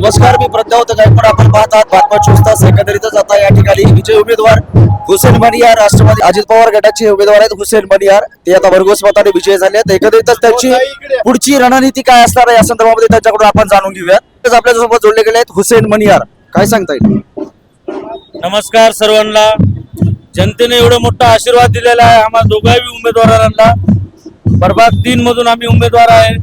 नमस्कार मी प्रज्ञावत गायकवाड आपण पाहतात बातम्या चोवीस तास एकंदरीतच आता या ठिकाणी विजय उमेदवार हुसेन बनियार राष्ट्रवादी अजित पवार गटाचे उमेदवार आहेत हुसेन बनियार. ते आता भरघोस मताने विजय झाले आहेत. एकंदरीतच त्यांची पुढची रणनीती काय असणार आहे या संदर्भामध्ये त्यांच्याकडून आपण जाणून घेऊयात. आपल्यासोबत जोडले गेले आहेत हुसेन बनियार. काय सांगता येईल? नमस्कार सर्वांना. जनतेने एवढा मोठा आशीर्वाद दिलेला आहे आम्हाला दोघाही उमेदवारांना. प्रभाग तीन मधून आम्ही उमेदवार आहे.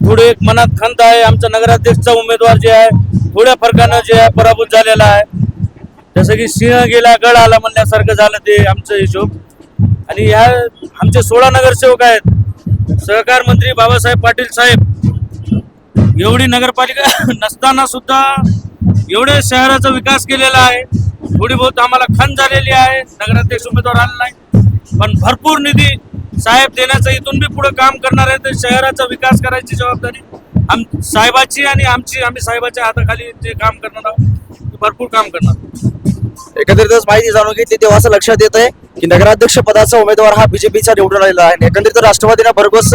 थोडे एक मनात खंत आहे आमचा नगराध्यक्षचा उमेदवार जे आहे थोड्या फरकानं जे आहे पराभूत झालेला आहे. जसं की सिंह गेला गड आला म्हणण्यासारखं झालं ते आमचं हिशोब. आणि ह्या आमचे सोळा नगरसेवक आहेत. सहकार मंत्री बाबासाहेब पाटील साहेब. एवढी नगरपालिका नसताना सुद्धा एवढे शहराचा विकास केलेला आहे. थोडी बहुत आम्हाला खंत झालेली आहे. नगराध्यक्ष उमेदवार आला नाही पण भरपूर निधी साहेब देण्याचं इथून बी पुढे काम करणार आहे तर शहराचा विकास करायची जबाबदारी. आम साहेबाची आणि आमची आम्ही साहेबाच्या हाताखाली जे काम करणार आहोत भरपूर काम करणार एकंदरीतच माहिती जाणून घेतली तेव्हा असं लक्षात येत आहे की नगराध्यक्ष पदाचा उमेदवार हा बीजेपीचा निवडून आलेला आहे. आणि एकंदरीत राष्ट्रवादीला भरघोस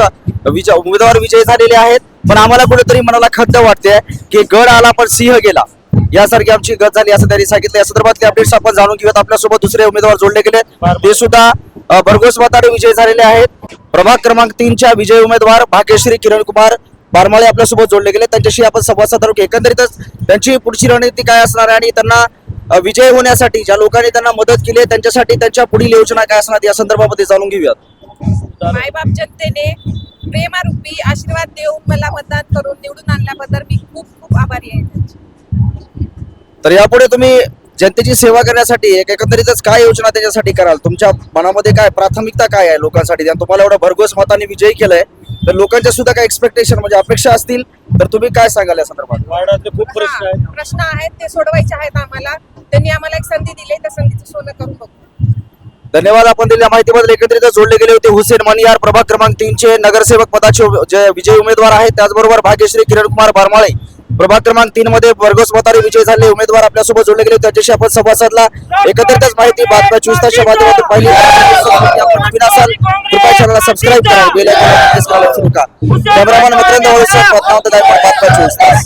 विजय उमेदवार विजयी झालेले आहेत. पण आम्हाला कुठेतरी मनाला खंत वाटते की गड आला पण सिंह गेला. यासारखी आमची गत झाली असं त्यांनी सांगितलं या संदर्भातले अपडेट्स आपण जाणून घेऊयात. आपल्यासोबत दुसरे उमेदवार जोडले गेले ते सुद्धा भरघोस मताने विजयी झालेले आहेत. प्रभाग क्रमांक तीनच्या विजय उमेदवार भाग्यश्री किरण कुमार बारमाळे आपल्यासोबत जोडले गेले. त्यांच्याशी आपण संवाद साधू की एकंदरीतच त्यांची पुढची रणनीती काय असणार आहे आणि त्यांना विजय होण्यासाठी ज्या लोकांनी त्यांना मदत केली आहे त्यांच्यासाठी त्यांच्या पुढील योजना काय असणार या संदर्भामध्ये जाणून घेऊयात. मायबाप जनतेने प्रेमारूपी आशीर्वाद देऊन मला मतदान करून निवडून आणल्याबद्दल मी खूप खूप आभारी आहे. तर यापुढे तुम्ही जनतेची सेवा करण्यासाठी एक एकंदरीतच काय योजना त्याच्यासाठी कराल? तुमच्या मनामध्ये काय प्राथमिकता काय आहे लोकांसाठी? आणि तुम्हाला एवढं भरघोस मताने विजयी केलंय तर लोकांच्या सुद्धा काय एक्सपेक्टेशन म्हणजे अपेक्षा असतील? तर तुम्ही काय सांगाल या संदर्भात? वार्डातले खूप प्रश्न आहेत. हा, प्रश्न आहेत ते सोडवायचे आहेत आम्हाला. त्यांनी आम्हाला एक संधी दिली त्या संधीचं सोनं करून बघू. धन्यवाद आपण दिलेल्या माहितीबद्दल एकत्रित जोडले गेले होते हुसेन मनियार प्रभाग क्रमांक तीनचे नगरसेवक पदाचे जे विजयी उमेदवार आहेत त्याचबरोबर भाग्यश्री किरण कुमार बारमाळे प्रभाग क्रमांक तीन मध्ये वर्गोस मताने विजय झाले. उमेदवार आपल्यासोबत जोडले गेले. त्याच्याशी आपण संवाद साधला. एकत्रितच माहिती बातम्या चोवीस तासच्या माध्यमातून पहिली. आपण नवीन असाल कृपया चॅनलला सबस्क्राईब करा. बेल आयकॉन प्रेस करायला विसरू नका. कॅमेरामॅन मकरंद वळसे, बातम्या चोवीस तास